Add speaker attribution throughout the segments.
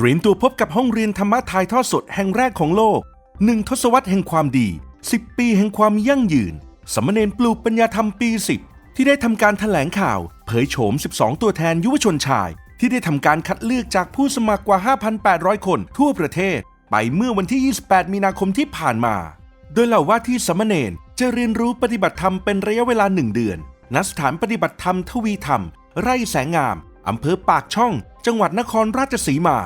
Speaker 1: เตรียมตัวพบกับห้องเรียนธรรมะถ่ายทอดสดแห่งแรกของโลกหนึ่งทศวรรษแห่งความดี 10 ปีแห่งความยั่งยืนสามเณรปลูกปัญญาธรรมปี 10 ที่ได้ทำการแถลงข่าว เผยโฉม 12 ตัวแทนยุวชนชาย ที่ได้ทำการคัดเลือกจากผู้สมัครกว่า 5,800 คนทั่วประเทศ ไปเมื่อวันที่ 28 มีนาคมที่ผ่านมา โดยเหล่าว่าที่สามเณรจะเรียนรู้ปฏิบัติธรรมเป็นระยะเวลาหนึ่งเดือน ณ สถานปฏิบัติธรรมทวีธรรม ไร่แสงงามอำเภอปากช่อง จังหวัดนครราชสีมา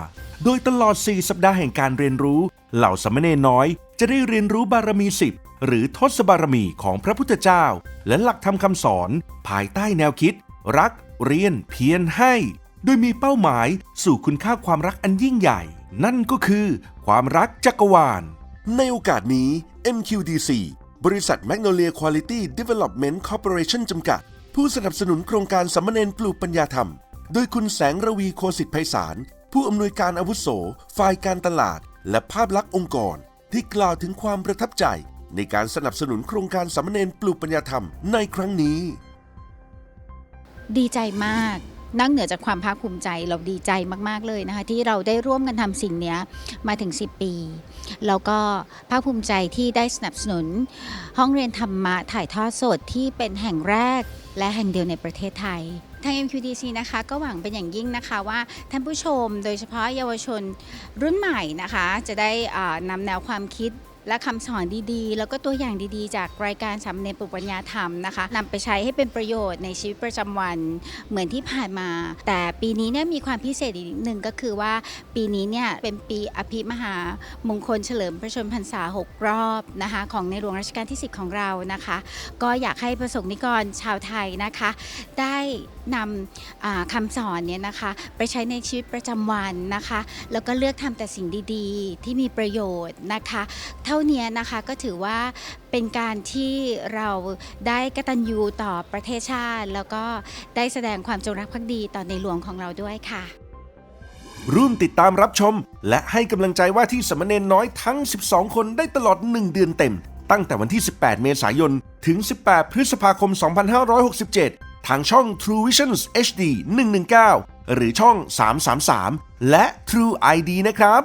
Speaker 1: โดยตลอด 4 สัปดาห์แห่งการเรียนรู้ เหล่าสามเณรน้อย จะได้เรียนรู้บารมีสิบหรือทศบารมีของพระพุทธเจ้า และหลักธรรมคำสอน ภายใต้แนวคิด รัก เรียน เพียรให้ โดยมีเป้าหมายสู่คุณค่าความรักอันยิ่งใหญ่ นั่นก็คือ ความรักจักรวาล ในโอกาสนี้ MQDC บริษัท Magnolia Quality Development Corporation จำกัด ผู้สนับสนุนโครงการสัมมเนนปลูกปัญญาธรรม โดยคุณแสงระวีโคสิทธิไพศาล ผู้อำนวยการอาวุโส ฝ่ายการตลาด และภาพลักษณ์องค์กร ที่กล่าวถึงความประทับใจ ในการสนับสนุนโครงการสัมเนนปลูกปัญญาธรรมในครั้งนี้
Speaker 2: ดีใจมากนั่งเหนือจากความภาคภูมิใจเราดีใจมาก ๆ เลยนะคะ ที่เราได้ร่วมกันทำสิ่งนี้มาถึง 10 ปี แล้วก็ภาคภูมิใจที่ได้สนับสนุน ห้องเรียนธรรมะถ่ายทอดสดที่เป็นแห่งแรก และแห่งเดียวในประเทศไทย ทาง MQDC นะคะก็หวังเป็นอย่างยิ่งนะคะว่าท่านผู้ชมโดยเฉพาะเยาวชนรุ่นใหม่นะคะ จะได้นำแนวความคิด และคำสอนดีๆ แล้วก็ตัวอย่างดีๆ จากรายการสำเนียงปลุกปัญญาธรรมนะคะนำไปใช้ให้เป็นประโยชน์ในชีวิตประจำวันเหมือนที่ผ่านมา แต่ปีนี้เนี่ยมีความพิเศษอีกนิดหนึ่งก็คือว่าปีนี้เนี่ยเป็นปีอภิมหามงคลเฉลิมพระชนมพรรษา 6 รอบนะคะของในหลวงรัชกาลที่ 10 ของเรานะคะ ก็อยากให้ประสงค์นิกรชาวไทยนะคะ ได้นำอ่าคำสอนเนี่ยนะคะไปใช้ในชีวิตประจำวันนะคะ แล้วก็เลือกทำแต่สิ่งดีๆ ที่มีประโยชน์นะคะท่านี้นะคะก็ถือว่าเป็นการที่เราได้กตัญญูต่อประเทศชาติ แล้วก็ได้แสดงความจงรักภักดีต่อในหลวงของเราด้วยค่ะ
Speaker 1: ร่วมติดตามรับชม และให้กำลังใจว่าที่สามเณรน้อยทั้ง 12 คนได้ตลอด 1 เดือนเต็ม ตั้งแต่วันที่ 18 เมษายน ถึง 18 พฤษภาคม 2567 ทางช่อง True Visions HD 119 หรือช่อง 333 และ True ID นะครับ